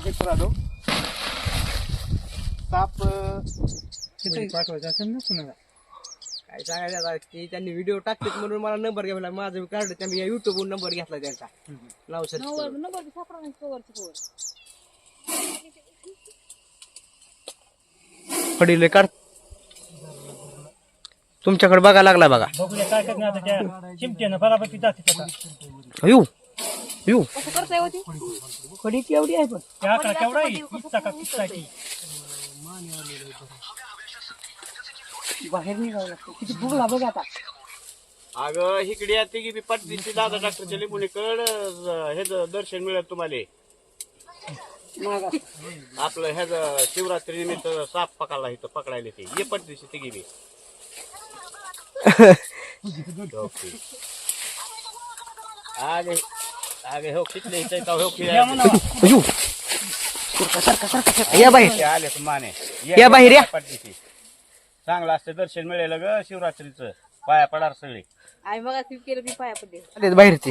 बघा मित्रांनो साप अं, पाठवायचं असेल ना कुणाला? काय सांगायचं आता ते त्यांनी व्हिडिओ टाकतात म्हणून मला नंबर घ्यावा माझं कार्ड त्यांनी युट्यूबवरून नंबर घेतला त्यांचा. नाव. पडील काढ. तुमच्याकडे बघा लागला बघा. बघूया काय करणार आता त्या चिमट्यानं बराबर जाते आता? येऊ. केवढी आहे पण. त्या आकडा केवढा आहे? वीसचा का तीसचा की बाहेर निघावं लागतं. किती आता. अगं इकडे येते की मी पटदीशी दादा डॉक्टरच्या लिंबुनीकड हे दर्शन मिळेल तुम्हाला. आपलं ह्याच शिवरात्री निमित्त साप पकडला इथं पकडायला ते. ये पटदीशी तिघी मी ओके. आगे आगे हो कितले इथे का हो या बाहेर. आले माने. या बाहेर या. चांगलं असतं दर्शन मिळेल ग शिवरात्रीचं. पाया पडार सगळे. आई बघा ती केलं ती पाया पडले. आलेत बाहेर ते.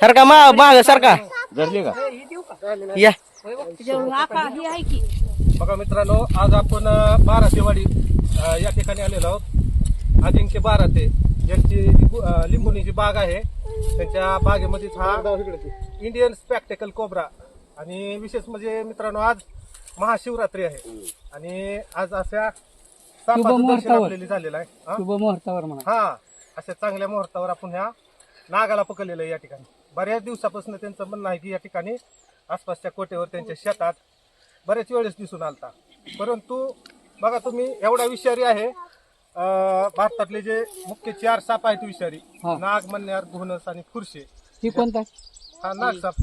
सारखा मा माग सारखा. धरले का? या. ही बघा मित्रांनो आज आपण बारा दिवाळी या ठिकाणी आलेलो आहोत. अजिंक्य बाराते यांची लिंबुनीची बाग आहे त्यांच्या बागेमध्येच हा इंडियन स्पॅक्टेकल कोबरा आणि विशेष म्हणजे मित्रांनो आज महाशिवरात्री आहे. आणि आज अशा झालेलं आहे. हा? शुभ मुहूर्तावर हा अशा चांगल्या मुहूर्तावर आपण ह्या नागाला पकडलेलं आहे या ठिकाणी. बऱ्याच दिवसापासून त्यांचं म्हणणं आहे की या ठिकाणी आसपासच्या कोटेवर त्यांच्या शेतात बऱ्याच वेळेस दिसून आलता. परंतु बघा तुम्ही एवढा विषारी आहे. भारतातले जे मुख्य चार साप आहेत विषारी हा. नाग मन्यार घोणस आणि खुर्शे. ही कोणता? हा नाग साप.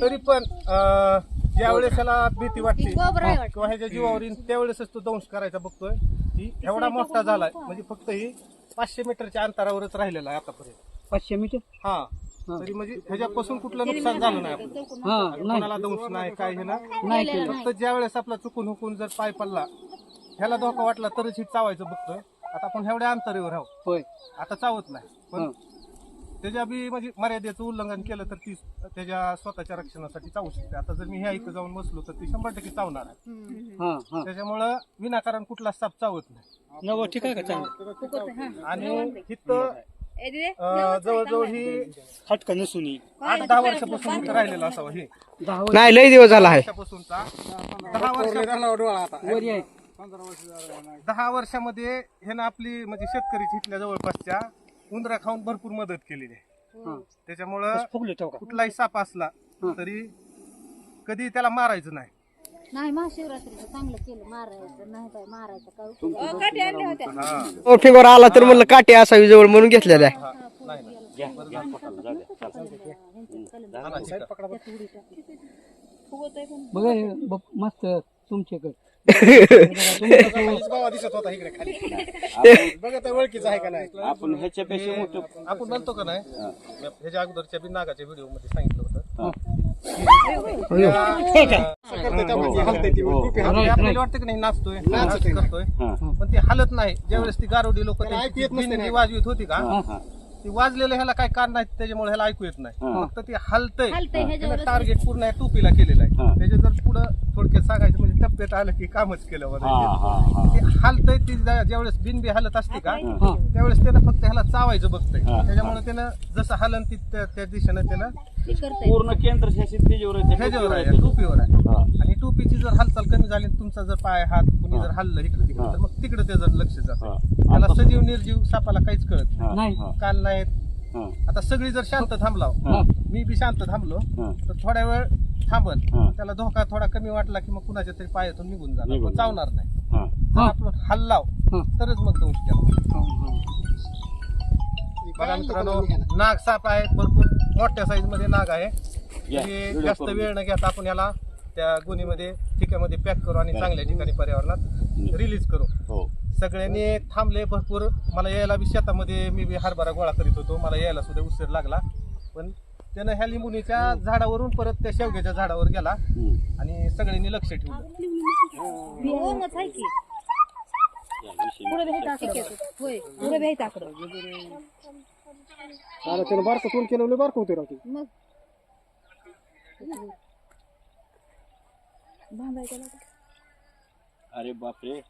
तरी पण अं, ज्यावेळेस त्याला भीती वाटते. किंवा ह्याच्या जीवावर त्यावेळेसच तो दंश करायचा बघतोय. ही एवढा मोठा झालाय म्हणजे फक्त ही पाचशे मीटरच्या अंतरावरच राहिलेला आहे आतापर्यंत. पाचशे मीटर? हा. तरी म्हणजे ह्याच्यापासून कुठलं नुकसान झालं नाही आपलं. हा कोणाला दंश नाही काय हे ना नाही केलं. फक्त ज्या वेळेस आपला चुकून हुकून जर पाय पडला ह्याला धोका वाटला तरच ही चावायचं बघतोय आता आपण एवढ्या अंतरावर आहोत. होय. आता चावत नाही. पण हं. त्याच्या बी म्हणजे मर्यादेचं उल्लंघन केलं तर ती त्याच्या स्वतःच्या रक्षणासाठी चावू शकते. आता जर मी ह्या इथं जाऊन बसलो तर ती शंभर टक्के चावणार आहे. हा. हा त्याच्यामुळं विनाकारण कुठला साप चावत नाही. नव ठीक आहे का चांगलं? आणि इथं अं, जवळजवळ ही हटका नसून आठ दहा वर्षापासून इथं राहिलेलं असावं हे. दहा नाही लय दिवस झाला आहे. वर्षापासूनचा. दहा वर्ष दहा वर्षामध्ये हे ना आपली म्हणजे शेतकरी इथल्या जवळपासच्या उंदरा खाऊन भरपूर मदत केलेली आहे. हा. त्याच्यामुळं कुठलाही साप असला तरी कधी त्याला मारायचं नाही. नाही महाशिवरात्रीचं चांगलं केलं. मारायचं नाही काय मारायचं. काय उपयोग अ, काठी आणल्या होत्या. हा फिंगर आला तर म्हणलं काटे असावी जवळ म्हणून घेतलेला आहे. बघ, मस्त तुमच्याकडे. दिसत होता इकडे खाली. बघा त्या ओळखीचा आहे का नाही? आपण ह्याच्यापेक्षा मोठं आपण म्हणतो का नाही? ह्याच्या अगोदरच्या बी नागाच्या व्हिडिओमध्ये सांगितलं होतं. आपल्याला वाटतं की नाही नाचतोय नाच करतोय. पण ते हालत नाही. ज्यावेळेस ती गारोडी लोक वाजवीत होती का? ती वाजलेलं ह्याला काय कारण नाही त्याच्यामुळे ह्याला ऐकू येत नाही. फक्त ते हलतंय. हलतंय ह्याच्यावरच टार्गेट पूर्ण या टोपीला केलेलं आहे. त्याच्या जर पुढं थोडक्यात सांगायचं म्हणजे टप्प्यात आलं की कामच केलं म्हणायचं. ते हलतंय ती ज्या- ज्यावेळेस बिनबी हलत असते का त्यावेळेस त्यानं फक्त ह्याला चावायचं बघतंय. त्याच्यामुळे त्यानं जसं हलन ती त्या त्या दिशेनं त्यानं ते करतंय. पूर्ण केंद्र शासित त्याच्यावर आहे. ह्याच्यावर आहे टोपीवर आहे. आणि टोपीची जर हालचाल कमी झाली आणि तुमचा जर पाय हात कुणी जर हल्लं इकडे तिकडे तर मग तिकडे त्याचं लक्ष जातं. त्याला सजीव निर्जीव सापाला काहीच कळत नाही. नाही. कान नाहीत. आता सगळी जर शांत थांबलाव मी बी शांत थांबलो तर थोड्या वेळ थांबल त्याला धोका थोडा कमी वाटला की मग कुणाच्या तरी पायातून निघून जाणार. पण चावणार नाही. आपण हल्लाव. तरच मग दंश केला. मित्रांनो नाग साप आहे भरपूर. मोठ्या साईजमध्ये नाग आहे. हे जास्त वेळ न घेता आपण याला त्या गुन्हेमध्ये ठिकामध्ये पॅक करू आणि चांगल्या ठिकाणी पर्यावरणात रिलीज करू. हो. सगळ्यांनी थांबले भरपूर. मला यायला बी शेतामध्ये मी बी हरभरा गोळा करीत होतो. मला यायला सुद्धा उशीर लागला. पण त्यानं ह्या लिंबुनीच्या झाडावरून परत त्या शेवग्याच्या झाडावर गेला आणि सगळ्यांनी लक्ष ठेवलं. आकडं. अरे त्यानं बारकं तोंड केलं लय बारकं होते राहते मग. अरे बापरे. हे?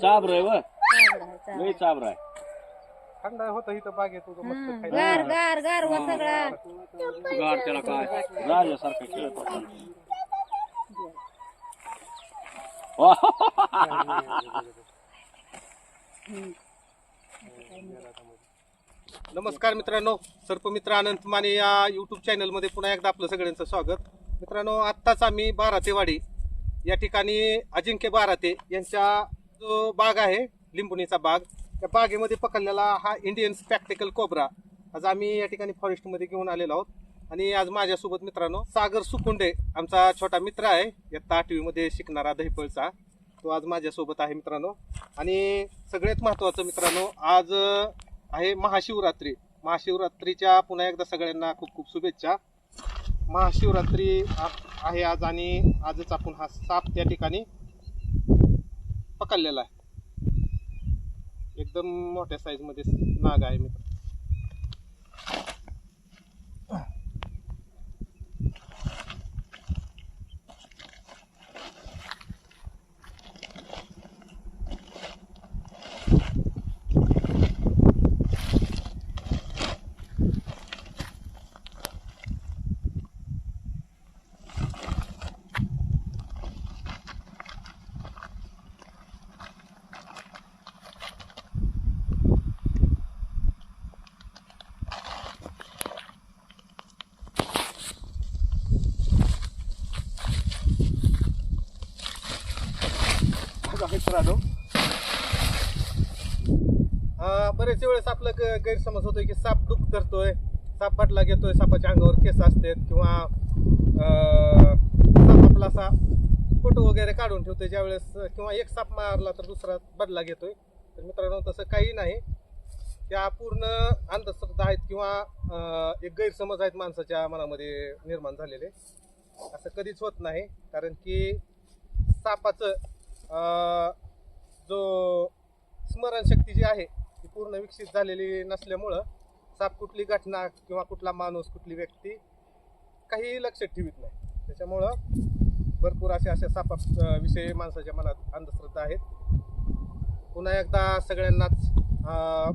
चाबर आहे व. लय चाबर आहे थंड होतं इथं बागेत तुझं मस्त. गार गार गार वा सगळा. गाड त्याला काय? राजासारखं खेळत. नमस्कार मित्रांनो सर्पमित्र अनंत माने या युट्यूब चॅनलमध्ये पुन्हा एकदा आपलं सगळ्यांचं स्वागत. मित्रांनो आत्ताच आम्ही बारातेवाडी या ठिकाणी अजिंक्य बाराते यांच्या जो बाग आहे लिंबुणीचा बाग त्या बागेमध्ये पकडलेला हा इंडियन स्पॅक्टिकल कोबरा आज आम्ही या ठिकाणी फॉरेस्टमध्ये घेऊन आलेलो आहोत. आणि आज माझ्यासोबत मित्रांनो सागर सुकुंडे आमचा छोटा मित्र आहे. इयत्ता आठवीमध्ये शिकणारा दहिपळचा तो आज माझ्यासोबत आहे मित्रांनो. आणि सगळ्यात महत्त्वाचं मित्रांनो आज आहे महाशिवरात्री. महाशिवरात्रीच्या पुन्हा एकदा सगळ्यांना खूप खूप शुभेच्छा. महाशिवरात्री आहे आज आणि आजच आपण हा साप त्या ठिकाणी पकडलेला आहे. एकदम मोठ्या साईजमध्ये नाग आहे मित्र. मित्रांनो बरेच वेळेस आपलं ग- गैरसमज होतोय की साप दुःख करतोय साप बाटला घेतोय सापाच्या अंगावर केस असतात किंवा साप आपला असा फोटो वगैरे काढून ठेवतोय ज्यावेळेस किंवा एक साप मारला तर दुसरा बदला घेतोय. तर मित्रांनो तसं काही नाही. त्या पूर्ण अंधश्रद्धा आहेत किंवा एक गैरसमज आहेत माणसाच्या मनामध्ये निर्माण झालेले. असं कधीच होत नाही कारण की सापाचं जो स्मरणशक्ती जी आहे ती पूर्ण विकसित झालेली नसल्यामुळं साप कुठली घटना किंवा कुठला माणूस कुठली व्यक्ती काही लक्षात ठेवीत नाही. त्याच्यामुळं भरपूर अशा अशा सापाविषयी विषयी माणसाच्या मनात अंधश्रद्धा आहेत. पुन्हा एकदा सगळ्यांनाच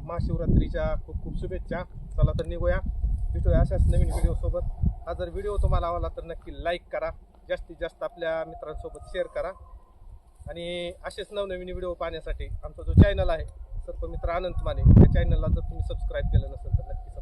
महाशिवरात्रीच्या खूप खूप शुभेच्छा. चला तर निघूया. भेटूया अशाच नवीन व्हिडिओसोबत हा जर व्हिडिओ तुम्हाला आवडला तर नक्की लाईक करा. जास्तीत जास्त आपल्या मित्रांसोबत शेअर करा. आणि असेच नवनवीन व्हिडिओ पाहण्यासाठी आमचा जो चॅनल आहे सर्पमित्र अनंत माने या चॅनलला जर तुम्ही सबस्क्राईब केलं नसेल तर नक्की